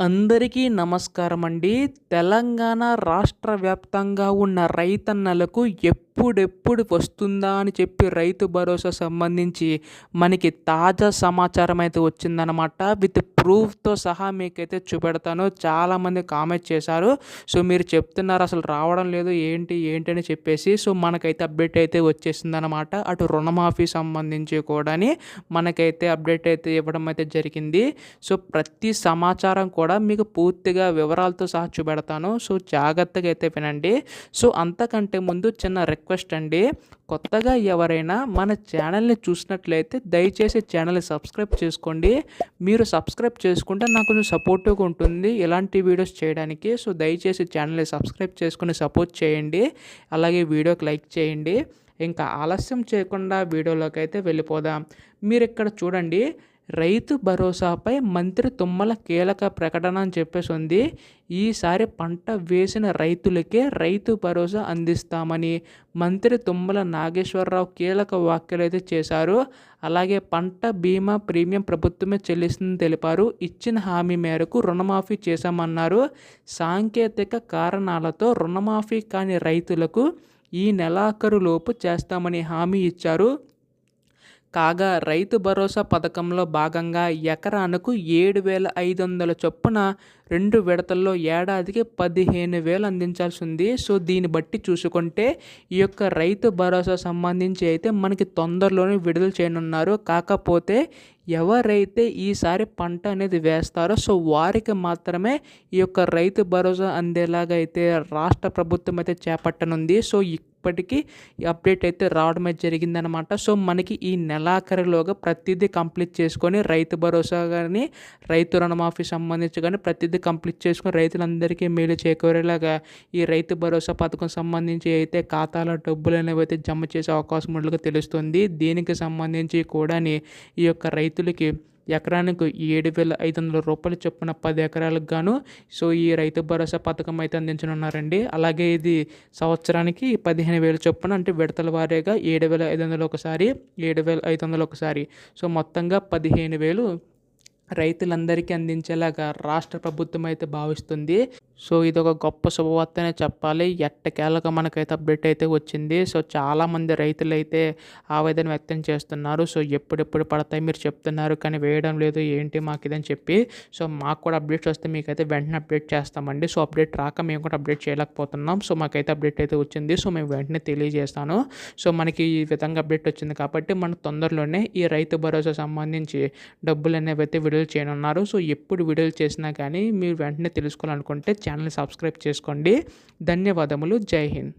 అందరికీ నమస్కారం అండి తెలంగాణ రాష్ట్ర వ్యాప్తంగా ఉన్న రైతన్నలకు ఎప్పుడెప్పుడు వస్తుందా అని చెప్పి రైతు భరోసా సంబంధించి మనకి తాజా సమాచారం అయితే వచ్చిందనమాట విత్ ప్రూఫ్తో సహా మీకైతే చూపెడతాను. చాలామంది కామెంట్ చేశారు. సో మీరు చెప్తున్నారు అసలు రావడం లేదు ఏంటి ఏంటి అని చెప్పేసి. సో మనకైతే అప్డేట్ అయితే వచ్చేసిందనమాట అటు రుణమాఫీ సంబంధించి కూడా మనకైతే అప్డేట్ అయితే ఇవ్వడం అయితే జరిగింది. సో ప్రతి సమాచారం కూడా కూడా మీకు పూర్తిగా వివరాలతో సహా చూపెడతాను. సో జాగ్రత్తగా అయితే వినండి. సో అంతకంటే ముందు చిన్న రిక్వెస్ట్ అండి. కొత్తగా ఎవరైనా మన ఛానల్ని చూసినట్లయితే దయచేసి ఛానల్ని సబ్స్క్రైబ్ చేసుకోండి. మీరు సబ్స్క్రైబ్ చేసుకుంటే నాకు కొంచెం సపోర్టివ్గా ఉంటుంది ఇలాంటి వీడియోస్ చేయడానికి. సో దయచేసి ఛానల్ని సబ్స్క్రైబ్ చేసుకుని సపోర్ట్ చేయండి. అలాగే వీడియోకి లైక్ చేయండి. ఇంకా ఆలస్యం చేయకుండా వీడియోలోకి అయితే వెళ్ళిపోదాం. మీరు ఇక్కడ చూడండి. రైతు భరోసాపై మంత్రి తుమ్మల కీలక ప్రకటన అని చెప్పేసి ఉంది. ఈసారి పంట వేసిన రైతులకే రైతు భరోసా అందిస్తామని మంత్రి తుమ్మల నాగేశ్వరరావు కీలక వ్యాఖ్యలు అయితే చేశారు. అలాగే పంట బీమా ప్రీమియం ప్రభుత్వమే చెల్లిస్తుందని తెలిపారు. ఇచ్చిన హామీ మేరకు రుణమాఫీ చేశామన్నారు. సాంకేతిక కారణాలతో రుణమాఫీ కాని రైతులకు ఈ నెలాఖరులోపు చేస్తామని హామీ ఇచ్చారు. కాగా రైతు భరోసా పథకంలో భాగంగా ఎకరానికి ఏడు వేల ఐదు వందల చొప్పున రెండు విడతల్లో ఏడాదికి పదిహేను వేలు అందించాల్సి ఉంది సో దీన్ని బట్టి చూసుకుంటే ఈ యొక్క రైతు భరోసా సంబంధించి అయితే మనకి తొందరలోనే విడుదల చేయనున్నారు. కాకపోతే ఎవరైతే ఈసారి పంట అనేది వేస్తారో సో వారికి మాత్రమే ఈ యొక్క రైతు భరోసా అందేలాగా అయితే రాష్ట్ర ప్రభుత్వం అయితే చేపట్టనుంది. సో ఇప్పటికీ అప్డేట్ అయితే రావడం అయితే జరిగిందనమాట సో మనకి ఈ నెలాఖరులోగా ప్రతిదీ కంప్లీట్ చేసుకొని రైతు భరోసా కానీ రైతు రుణమాఫీ సంబంధించి కానీ ప్రతిదీ కంప్లీట్ చేసుకుని రైతులందరికీ మేలు చేకూరేలాగా ఈ రైతు భరోసా పథకం సంబంధించి అయితే ఖాతాలో డబ్బులు అనేవి అయితే జమ చేసే అవకాశం ఉన్నట్లుగా తెలుస్తుంది. దీనికి సంబంధించి కూడా ఈ యొక్క రైతులకి ఎకరానికి ఏడు వేల ఐదు వందల రూపాయలు చొప్పున పది ఎకరాలకు గాను. సో ఈ రైతు భరోసా పథకం అయితే అందించనున్నారండి. అలాగే ఇది సంవత్సరానికి పదిహేను వేల చొప్పున అంటే విడతల వారీగా ఏడు వేల ఐదు వందలు ఒకసారి ఏడు వేల ఐదు వందలు ఒకసారి. సో మొత్తంగా పదిహేను వేలు రైతులందరికీ అందించేలాగా రాష్ట్ర ప్రభుత్వం అయితే భావిస్తుంది. సో ఇది ఒక గొప్ప శుభవార్తనే చెప్పాలి. ఎట్టకేళ్ళగా మనకైతే అప్డేట్ అయితే వచ్చింది. సో చాలామంది రైతులు అయితే ఆవేదన వ్యక్తం చేస్తున్నారు. సో ఎప్పుడెప్పుడు పడతాయి మీరు చెప్తున్నారు కానీ వేయడం లేదు ఏంటి మాకు ఇదని చెప్పి. సో మాకు కూడా అప్డేట్స్ వస్తే మీకైతే వెంటనే అప్డేట్ చేస్తామండి. సో అప్డేట్ రాక మేము కూడా అప్డేట్ చేయలేకపోతున్నాం. సో మాకైతే అప్డేట్ అయితే వచ్చింది. సో మేము వెంటనే తెలియజేస్తాను. సో మనకి ఈ విధంగా అప్డేట్ వచ్చింది కాబట్టి మన తొందరలోనే ఈ రైతు భరోసా సంబంధించి డబ్బులు అనేవి అయితే విడుదల చేయనున్నారు. సో ఎప్పుడు విడుదల చేసినా కానీ మీరు వెంటనే తెలుసుకోవాలనుకుంటే ఛానల్ని సబ్స్క్రైబ్ చేసుకోండి. ధన్యవాదములు. జై హింద్.